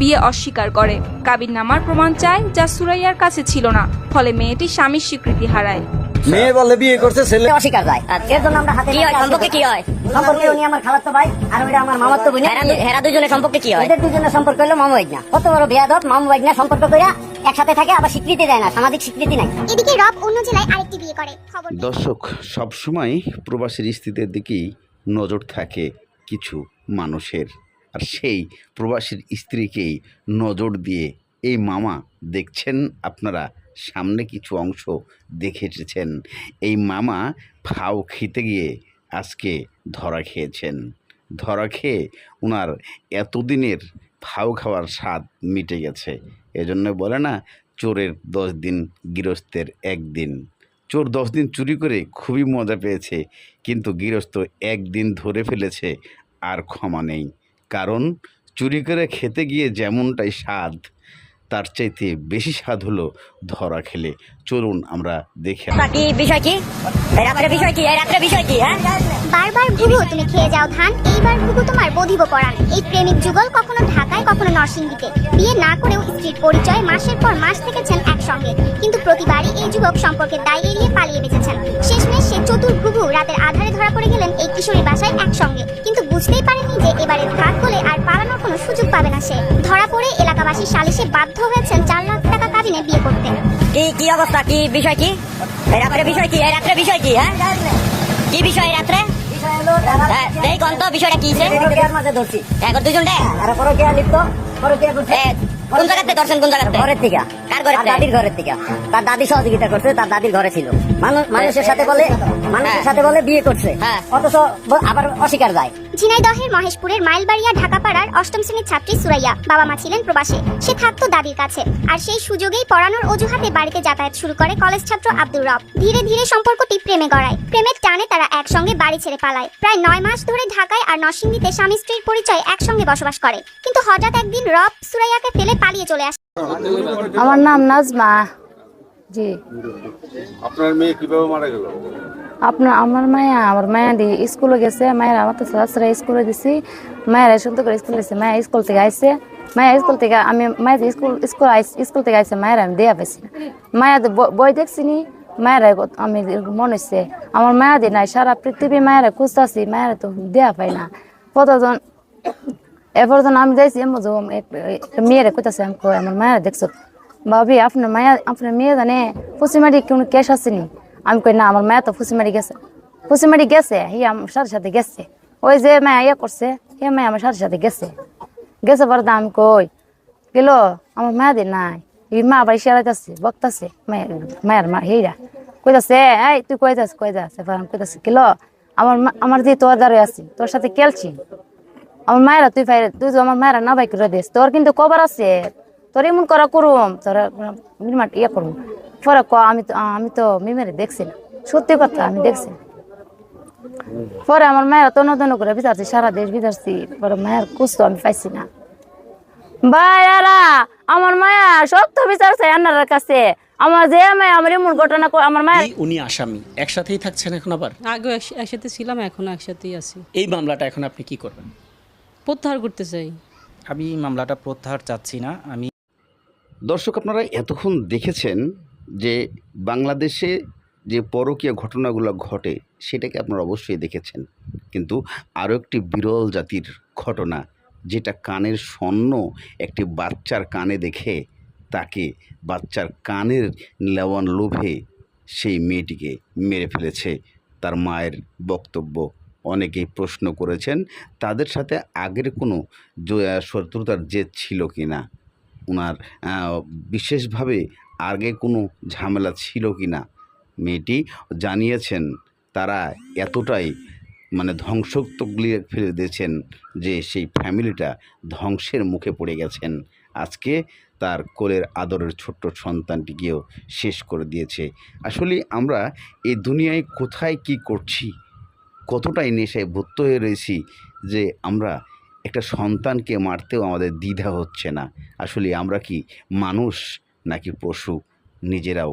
বিয়ে অস্বীকার করে। কাবির নামার প্রমাণ চায় যা সুরাইয়ার কাছে ছিল না ফলে মেয়েটি স্বামীর স্বীকৃতি হারায়। মেয়ে বলে বিয়ে করছে ছেলে অস্বীকার যায় এর জন্য আমরা হাতে কি হয়? সম্পর্কে কি হয়? সম্পর্কে উনি আমার খালাতো ভাই আর ওইটা আমার মামাতো বোন। হেরা হেরা দুজনের সম্পর্কে কি হয়? এদের দুজনের সম্পর্ক হলো মামু ভাইজনা কত বড় বেয়াদব মামু ভাইজনা সম্পর্ক কইরা একসাথে থাকে আবার স্বীকৃতি দেয় না সামাজিক স্বীকৃতি নাই। এদিকে রব অন্য জেলায় আরেকটি বিয়ে করে। খবর দর্শক সবসময় প্রবাসীর স্ত্রীদের দিকেই নজর থাকে কিছু মানুষের। আর সেই প্রবাসীর স্ত্রীকেই নজর দিয়ে এই মামা দেখছেন আপনারা, সামনে কিছু অংশ দেখে এসেছেন। এই মামা ফাও খেতে গিয়ে আজকে ধরা খেয়েছেন। ধরা খেয়ে ওনার এতদিনের ফাও খাওয়ার স্বাদ মিটে গেছে। এজন্য বলে না, চোরের দশ দিন গৃহস্থের একদিন। চোর দশ দিন চুরি করে খুবই মজা পেয়েছে, কিন্তু গৃহস্থ একদিন ধরে ফেলেছে, আর ক্ষমা নেই। কারণ চুরি করে খেতে গিয়ে যেমনটাই স্বাদ তার চাইতে বেশি স্বাদ হলো ধরা খেলে। চলুন আমরা দেখে কি বিষয় কি? রাত্রে বিষয় কি? রাত্রে বিষয় কি হ্যাঁ? বারবার ঘুঘু তুমি খেয়ে যাও ধান। এইবার ঘুঘু তোমার বধিব পরাণ। এই প্রেমিক যুগল কখনো ঢাকায় কখনো নরসিংদীতে। বিয়ে না করেও স্ত্রীর পরিচয় মাসের পর মাস থেকেছেন একসঙ্গে। কিন্তু প্রতিবারই এই যুবক দায় এড়িয়ে পালিয়ে বেঁচেছেন। শেষমেশ সে চতুর ঘুঘু রাতের আধারে ধরা পড়ে গেলেন এই কিশোরী বাসায় একসঙ্গে। কিন্তু বুঝতেই পারেনি যে এবারে ফাঁক হলে আর পালানোর কোনো সুযোগ পাবে না সে। ধরা পড়ে এলাকাবাসী সালিশে বাধ্য হয়েছেন চার লাখ টাকা কাবিনে বিয়ে করতে। কি কি অবস্থা? কি বিষয় কি? রাত্রে বিষয় কি? রাত্রে বিষয় কি হ্যাঁ? কি বিষয় এই রাত্রে? হ্যাঁ বিষয়টা কি এখন দুজন কোন জায়গাতে কোন জায়গাতে? ঘরের থেকে। কার থেকে? দাদির ঘরের থেকে। তার দাদি সহযোগিতা করছে তার দাদির ঘরে ছিল। মানুষ মানুষের সাথে বলে মানুষের হ্যাঁ। সাথে বলে বিয়ে করছে। হ্যাঁ। অথচ আবার অস্বীকার যায়। ঝিনাইদহের মহেশপুরের মাইলবাড়িয়া ঢাকাপাড়ার অষ্টম শ্রেণির ছাত্রী সুরাইয়া। বাবা মা ছিলেন প্রবাসে। সে থাকতো দাদির কাছে। আর সেই সুযোগেই পড়ানোর অজুহাতে বাড়িতে যাতায়াত শুরু করে কলেজ ছাত্র আব্দুর রব। ধীরে ধীরে সম্পর্কটি প্রেমে গড়ায়। প্রেমের টানে তারা একসঙ্গে বাড়ি ছেড়ে পালায়। প্রায় নয় মাস ধরে ঢাকায় আর নরসিংদীতে স্বামী স্ত্রীর পরিচয় একসঙ্গে বসবাস করে। কিন্তু হঠাৎ একদিন রব সুরাইয়াকে ফেলে পালিয়ে চলে আসে। আমার নাম নাজমা। জি। আপনার মেয়ে কীভাবে মারা গেল? আপনার আমার মায়া আমার মায়া দি স্কুলে গেছে মায়ের আমার তো শাশুড়া স্কুলে দিছি মায়ের সুন্দর করে স্কুলে দিছে মায়া স্কুল থেকে আইছে মায়া স্কুল থেকে আমি মায়ের স্কুল স্কুল আইস স্কুল থেকে আইছে মায়ের আমি দেয়া পাইছি না। মায়া তো বই দেখছি নি মায়ের আমি মনে হচ্ছে আমার মায়া দি নাই সারা পৃথিবী মায়ের খুঁজতেছি মায়ের তো দেয়া পাই না। কতজন যখন আমি যাইছি মেয়েরে কইতাছে আমি আমার মায়ের দেখছ? ভাবি, আপনার মায়া, আপনার মেয়ে জানে ফুসিমারি কোনো কেস আসেনি। আমি কই, না, আমার মায়া তো ফুসিমারি গেছে। ফুসিমারি গেছে? হি, আমার সাথে সাথে গেছে। ওই যে মায়া ইয়ে করছে, হে মায়া আমার সাথে সাথে গেছে। গেছে পরে আমি কই? গেল, আমার মায়া দি নাই। এই মা আবার ইশারাইতেছে বকতাছে। মায়ের মায়ের মা হেইরা কইতাছে, এই, তুই কই যাস কই যাস? এবার আমি কইতাছে, গেল, আমার আমার যে তোর দ্বারে আছি, তোর সাথে খেলছি। আমার মায়েরা, তুই ভাই, তুই আমার মায়েরা না ভাই করে দিস, তোর কিন্তু কবার আছে। তোর এমন করা করুম তোর ইয়ে করুম। পরে ক আমি তো আমি তো মিমেরে দেখছি না। সত্যি কথা আমি দেখছি না। পরে আমার মায়েরা তন্ন তন্ন করে বিচারছি সারা দেশ বিচারছি পরে মায়ের কুছ তো আমি পাইছি না। ভাইয়ারা আমার মায়া সত্য বিচারছে আন্নার কাছে। আমার যে মায়া আমার এমন ঘটনা কর- আমার মায়ের উনি আসামি। একসাথেই থাকছেন এখন আবার? এক- একসাথে ছিলাম এখন একসাথেই আছি। এই মামলাটা এখন আপনি কি করবেন? প্রত্যাহার করতে চাই। আমি এই মামলাটা প্রত্যাহার চাচ্ছি না। আমি দর্শক, আপনারা এতক্ষণ দেখেছেন যে বাংলাদেশে যে পরকীয় ঘটনাগুলো ঘটে, সেটাকে আপনারা অবশ্যই দেখেছেন। কিন্তু আরও একটি বিরল জাতির ঘটনা, যেটা কানের স্বর্ণ একটি বাচ্চার কানে দেখে তাকে বাচ্চার কানের লেওয়ান লোভে সেই মেয়েটিকে মেরে ফেলেছে। তার মায়ের বক্তব্য অনেকেই প্রশ্ন করেছেন, তাদের সাথে আগের কোনো শত্রুতার জেদ ছিল কি না ওনার বিশেষভাবে আগে কোনো ঝামেলা ছিল কি না? মেয়েটি জানিয়েছেন, তারা এতটাই মানে ধ্বংসত্বগুলি ফেলে দিয়েছেন যে সেই ফ্যামিলিটা ধ্বংসের মুখে পড়ে গেছেন। আজকে তার কোলের আদরের ছোট্ট সন্তানটি সন্তানটিকেও শেষ করে দিয়েছে। আসলে আমরা এই দুনিয়ায় কোথায় কি করছি? কতটাই নেশায় ভর্ত হয়ে রয়েছি যে আমরা একটা সন্তানকে মারতেও আমাদের দ্বিধা হচ্ছে না। আসলে আমরা কি মানুষ নাকি পশু? নিজেরাও